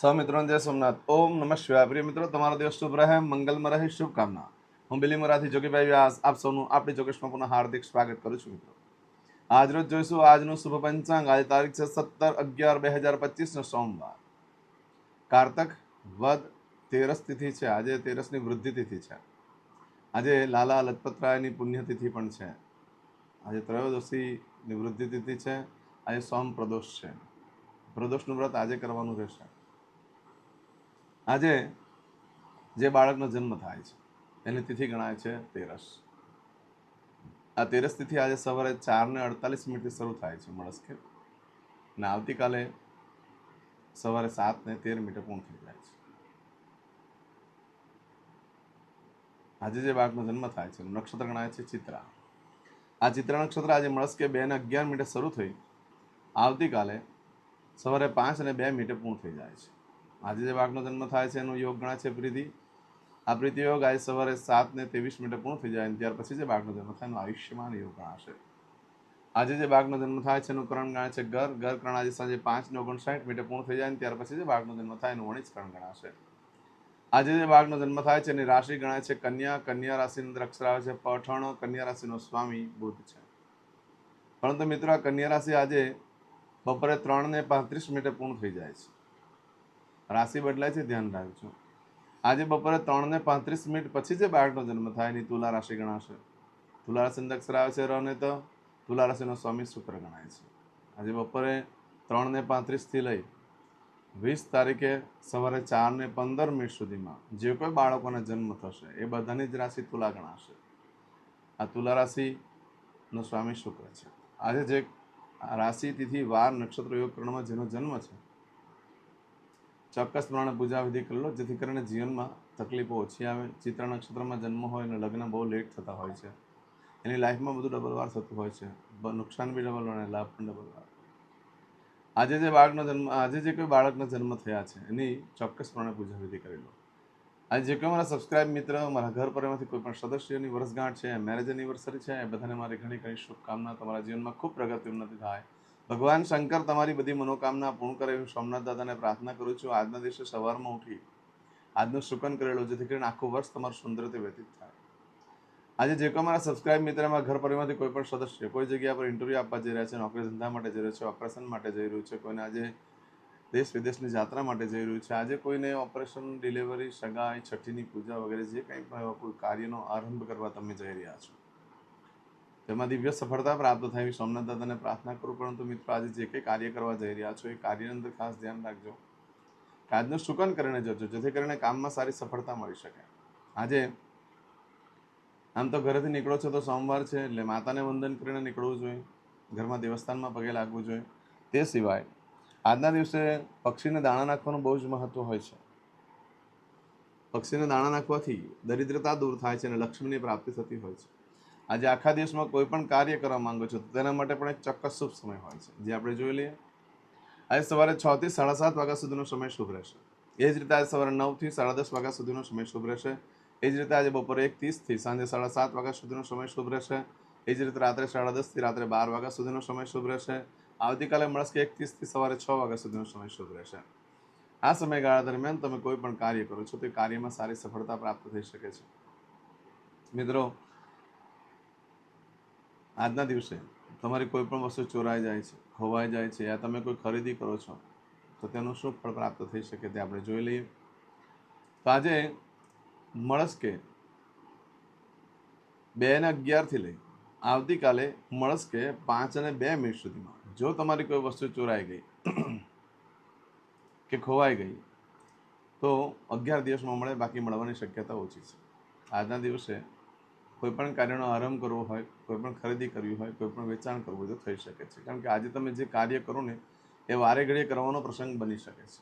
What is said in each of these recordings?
સૌ મિત્રોને જય સોમનાથ, ઓમ નમઃ શિવાય. પ્રિય મિત્રો, તમારો દિવસ શુભ રહે, મંગલમાં રહે, શુભકામના. હું બિલીમરાથી જોગીભાઈ વ્યાસ, આપ સૌનું આપણી જોગેશમાં પુનઃ હાર્દિક સ્વાગત કરું છું મિત્રો. આજરોજ જોઈશું આજનું શુભ પંચાંગ. આજે તારીખ છે સત્તર અગિયાર બે હજાર પચીસનો સોમવાર. કારતક વદ તેરસ તિથિ છે. આજે તેરસની વૃદ્ધિ તિથિ છે. આજે લાલા લજપતરાયની પુણ્યતિથિ પણ છે. આજે ત્રયોદશીની વૃદ્ધિ તિથિ છે. આજે સોમ પ્રદોષ છે. પ્રદોષનું વ્રત આજે કરવાનું રહેશે. આજે જે બાળકનો જન્મ થાય છે, એની તિથિ ગણાય છે તેરસ. આ તેરસ તિથિ આજે સવારે ચાર ને અડતાલીસ મિનિટથી શરૂ થાય છે મળસ્કે અને આવતીકાલે સવારે સાત ને તેર મિનિટે પૂર્ણ થઈ જાય છે. આજે જે બાળકનો જન્મ થાય છે નક્ષત્ર ગણાય છે ચિત્રા. આ ચિત્ર નક્ષત્ર આજે મળસ્કે બે ને અગિયાર મિનિટે શરૂ થઈ, આવતીકાલે સવારે પાંચ અને બે મિનિટે પૂર્ણ થઈ જાય છે. આજે જે વાઘનો જન્મ થાય છે, એનો યોગ ગણાય છે પ્રીતિ. આ પ્રીતિ યોગ આજે સવારે સાત ને ત્રેવીસ મિનિટે પૂર્ણ થઈ જાય ત્યાર પછી જે વાઘનો જન્મ થાય, એનો આયુષ્યમાન યોગ ગણાશે. આજે જે વાઘનો જન્મ થાય છે, એનું કરણ ગણાય છે ગર ગર કરણ આજે સાંજે પાંચ ને ઓગણસાઠ મિનિટે પૂર્ણ થઈ જાય ત્યાર પછી જે વાઘનો જન્મ થાય, એનું વણિજ કરણ ગણાશે. આજે જે વાઘનો જન્મ થાય છે, એની રાશિ ગણાય છે કન્યા. કન્યા રાશિની અંદર અક્ષર આવે છે પઠણ. કન્યા રાશિનો સ્વામી બુદ્ધ છે. પરંતુ મિત્રો, આ કન્યા રાશિ આજે બપોરે ત્રણ ને પાંત્રીસ મિનિટે પૂર્ણ થઈ જાય છે. રાશિ બદલાય છે, ધ્યાન રાખજો. આજે બપોરે ત્રણ ને પાંત્રીસ મિનિટ પછી જે બાળકનો જન્મ થાય એની તુલા રાશિ ગણાશે. તુલા રાશિ અક્ષર આવે છે ર ને તો તુલા રાશિનો સ્વામી શુક્ર ગણાય છે. આજે બપોરે ત્રણ ને પાંત્રીસથી લઈ વીસ તારીખે સવારે ચાર ને પંદર મિનિટ સુધીમાં જે કોઈ બાળકોને જન્મ થશે, એ બધાની જ રાશિ તુલા ગણાશે. આ તુલા રાશિનો સ્વામી શુક્ર છે. આજે જે રાશિ તિથિ વાર નક્ષત્ર યોગ કર્ણમાં જેનો જન્મ છે ચોક્કસ પ્રમાણે પૂજા વિધિ કરી લો, જેથી કરીને જીવનમાં તકલીફો ઓછી આવે ચિત્ર નક્ષત્રમાં જન્મ હોય અને લગ્ન બહુ લેટ થતા હોય છે. એની લાઈફમાં બધું ડબલ વાર થતું હોય છે. નુકસાન બી ડબલ અને લાભ પણ ડબલ વાર. આજે જે બાળકનો જન્મ, આજે જે કોઈ બાળકના જન્મ થયા છે, એની ચોક્કસ પ્રમાણે પૂજા વિધિ કરી લો. આજે જે કોઈ મારા સબસ્ક્રાઇબ મિત્ર, મારા ઘર પરિવારમાંથી કોઈ પણ સદસ્યની વર્ષગાંઠ છે મેરેજ એનિવર્સરી છે, એ બધાને મારી ઘણી ઘણી શુભકામના. તમારા જીવનમાં ખૂબ પ્રગતિ ઉન્નતિ થાય. ભગવાન શંકર તમારી બધી મનોકામના પૂર્ણ કરે હું સોમનાથ દાદાને પ્રાર્થના કરું છું. આજના દિવસે સવારમાં ઉઠી આજનું શુકન કરેલું, જેથી કરીને આખું વર્ષ તમારું સુંદર રીતે વ્યતીત થાય. આજે જે કોઈ મારા સબસ્ક્રાઇબ મિત્રમાં ઘર પરિવારમાંથી કોઈ પણ સદસ્ય કોઈ જગ્યા પર ઇન્ટરવ્યૂ આપવા જઈ રહ્યા છે, નોકરી ધંધા માટે જઈ રહ્યો છે ઓપરેશન માટે જઈ રહ્યું છે, કોઈને આજે દેશ વિદેશની યાત્રા માટે જઈ રહ્યું છે, આજે કોઈને ઓપરેશન ડિલિવરી સગાઈ, છઠ્ઠીની પૂજા વગેરે જે કંઈ પણ કોઈ કાર્યનો આરંભ કરવા તમે જઈ રહ્યા છો. તેમાં દિવ્ય સફળતા પ્રાપ્ત થાય સોમનાથ દાદાને પ્રાર્થના કરું, પરંતુ મિત્રો આજે જે કંઈ કાર્ય કરવા જઈ રહ્યા છો એ કાર્યની અંદર ખાસ ધ્યાન રાખજો. આજનું શુકન કરીને જજો, જેથી કરીને કામમાં સારી સફળતા મળી શકે. આજે આમ તો ઘરેથી નીકળો છો તો સોમવાર છે, એટલે માતાને વંદન કરીને નીકળવું જોઈએ, ઘરમાં દેવસ્થાનમાં પગે લાગવું જોઈએ. તે સિવાય, આજના દિવસે પક્ષીને દાણા નાખવાનું બહુ જ મહત્વ હોય છે. પક્ષીને દાણા નાખવાથી દરિદ્રતા દૂર થાય છે અને લક્ષ્મીની પ્રાપ્તિ થતી હોય છે. આજે આખા દિવસમાં કોઈ પણ કાર્ય કરવા માંગો છો, તો તેના માટે પણ એક ચોક્કસ શુભ સમય હોય છે. જે આપણે જોઈ લઈએ. આજે સવારે છ થી સાડા સાત વાગ્યા સુધીનો સમય શુભ રહેશે. એ જ રીતે આજે સવારે નવથી સાડા દસ વાગ્યા સુધીનો સમય શુભ રહેશે. એ જ રીતે આજે બપોરે એક ત્રીસથી સાંજે સાડા સાત વાગ્યા સુધીનો સમય શુભ રહેશે. એ જ રીતે રાત્રે સાડા દસથી રાત્રે બાર વાગ્યા સુધીનો સમય શુભ રહેશે. આવતીકાલે મળશે એક ત્રીસથી સવારે છ વાગ્યા સુધીનો સમય શુભ રહેશે. આ સમયગાળા દરમિયાન તમે કોઈ પણ કાર્ય કરો છો, તે કાર્યમાં સારી સફળતા પ્રાપ્ત થઈ શકે છે. મિત્રો આજના દિવસે તમારી કોઈ પણ વસ્તુ ચોરાઈ જાય છે, ખોવાઈ જાય છે યા તમે કોઈ ખરીદી કરો છો, તો તેનું શું ફળ પ્રાપ્ત થઈ શકે તે આપણે જોઈ લઈએ. તો આજે મળસ્કે બે ને અગિયારથી લઈ આવતીકાલે મળસ્કે પાંચ અને બે મિનિટ સુધીમાં જો તમારી કોઈ વસ્તુ ચોરાઈ ગઈ કે ખોવાઈ ગઈ, તો અગિયાર દિવસમાં મળે, બાકી મળવાની શક્યતા ઓછી છે. આજના દિવસે કોઈ પણ કાર્યનો આરંભ કરવો હોય કોઈ પણ ખરીદી કરવી હોય કોઈ પણ વેચાણ કરવું હોય તો થઈ શકે છે. કારણ કે આજે તમે જે કાર્ય કરો ને, એ વારે ઘડીએ કરવાનો પ્રસંગ બની શકે છે.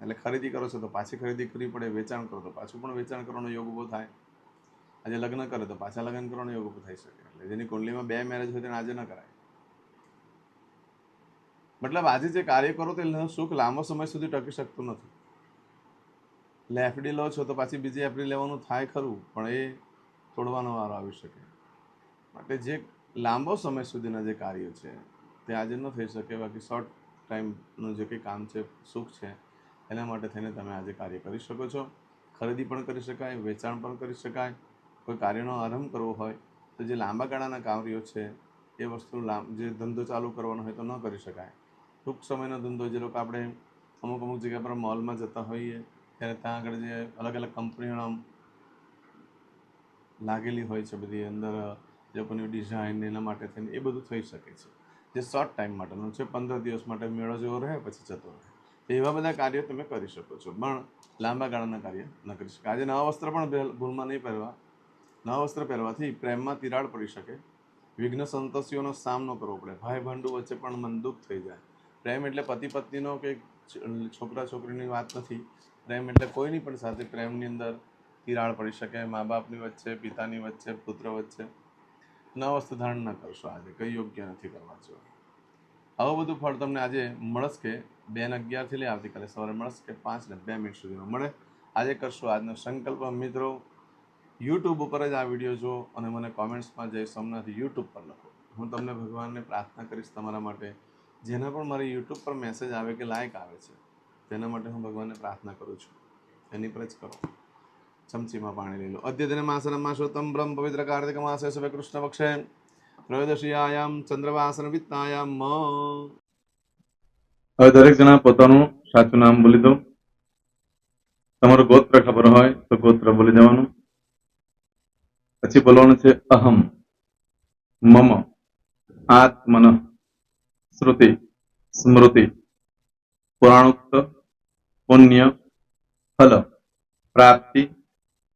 એટલે ખરીદી કરો છો તો પાછી ખરીદી કરવી પડે, વેચાણ કરો તો પાછું પણ વેચાણ કરવાનો યોગ ઊભો થાય. આજે લગ્ન કરે તો પાછા લગ્ન કરવાનો યોગ ઊભો થઈ શકે. એટલે જેની કુંડલીમાં બે મેરેજ હોય તેને આજે ન કરાય. મતલબ આજે જે કાર્ય કરો તે સુખ લાંબો સમય સુધી ટકી શકતું નથી. એટલે એફડી લો છો તો પાછી બીજી એફડી લેવાનું થાય ખરું, પણ એ તોડવાનો વારો આવી શકે. માટે જે લાંબો સમય સુધીના જે કાર્યો છે, તે આજે ન થઈ શકે બાકી શોર્ટ ટાઈમનું જે કંઈ કામ છે, સુખ છે, એના માટે થઈને તમે આજે કાર્ય કરી શકો છો. ખરીદી પણ કરી શકાય, વેચાણ પણ કરી શકાય. કોઈ કાર્યનો આરંભ કરવો હોય, તો જે લાંબા ગાળાના કાર્યો છે, એ વસ્તુ લાંબ, જે ધંધો ચાલુ કરવાનો હોય તો ન કરી શકાય. ટૂંક સમયનો ધંધો જે લોકો આપણે અમુક અમુક જગ્યા પર મોલમાં જતા હોઈએ, ત્યારે ત્યાં આગળ જે અલગ અલગ કંપનીઓ લાગેલી હોય છે બધી અંદર લોકોની ડિઝાઇન એના માટે થઈને એ બધું થઈ શકે છે. જે શોર્ટ ટાઈમ માટેનું છે, પંદર દિવસ માટે મેળો જેવો રહે, પછી જતો રહે. તો એવા બધા કાર્યો તમે કરી શકો છો. પણ લાંબા ગાળાના કાર્ય ન કરી શકો આજે નવા વસ્ત્ર પણ ભૂલ- ભૂલમાં નહીં પહેરવા. નવા વસ્ત્ર પહેરવાથી પ્રેમમાં તિરાડ પડી શકે. વિઘ્ન સંતોષીઓનો સામનો કરવો પડે. ભાઈ ભાંડુ વચ્ચે પણ મન દુઃખ થઈ જાય. પ્રેમ એટલે પતિ પત્નીનો કે છોકરા છોકરીની વાત નથી. પ્રેમ એટલે કોઈની પણ સાથે પ્રેમની અંદર તિરાડ પડી શકે મા બાપની વચ્ચે, પિતાની વચ્ચે, પુત્ર વચ્ચે. ન વસ્તુ ધારણ ન કરશો આજે, કંઈ યોગ્ય નથી કરવા જો આવું બધું ફળ તમને આજે મળશે બે ને અગિયારથી લઈ આવતીકાલે સવારે મળશે પાંચ ને બે મિનિટ સુધીમાં મળે. આજે કરશો આજનો સંકલ્પ. મિત્રો યુટ્યુબ ઉપર જ આ વીડિયો જો અને મને કોમેન્ટ્સમાં જય સોમનાથ યુટ્યુબ પર લખો. હું તમને ભગવાનને પ્રાર્થના કરીશ તમારા માટે, જેના પણ મારી યુટ્યુબ પર મેસેજ આવે કે લાયક આવે છે, તેના માટે હું ભગવાનને પ્રાર્થના કરું છું. એની પર જ કરો. ચમચીમાં પાણી લઈ લો અદ્યતન માસન માસોત્તમ બ્રહ્મ પવિત્ર કાર્તિક માસે સવે કૃષ્ણ પક્ષે ત્રયોદશીયાયામ ચંદ્રવાસન વિત્તાયામ હવે દરેક જણા પોતાનું સાચું નામ બોલી દો. તમારું ગોત્ર ખબર હોય તો ગોત્ર બોલી દેવાનું. પછી બોલવાનું છે અહમ, મમ, આત્મન, શ્રુતિ, સ્મૃતિ, પુરાણોક્ત, પુણ્ય, ફલ, પ્રાપ્તિ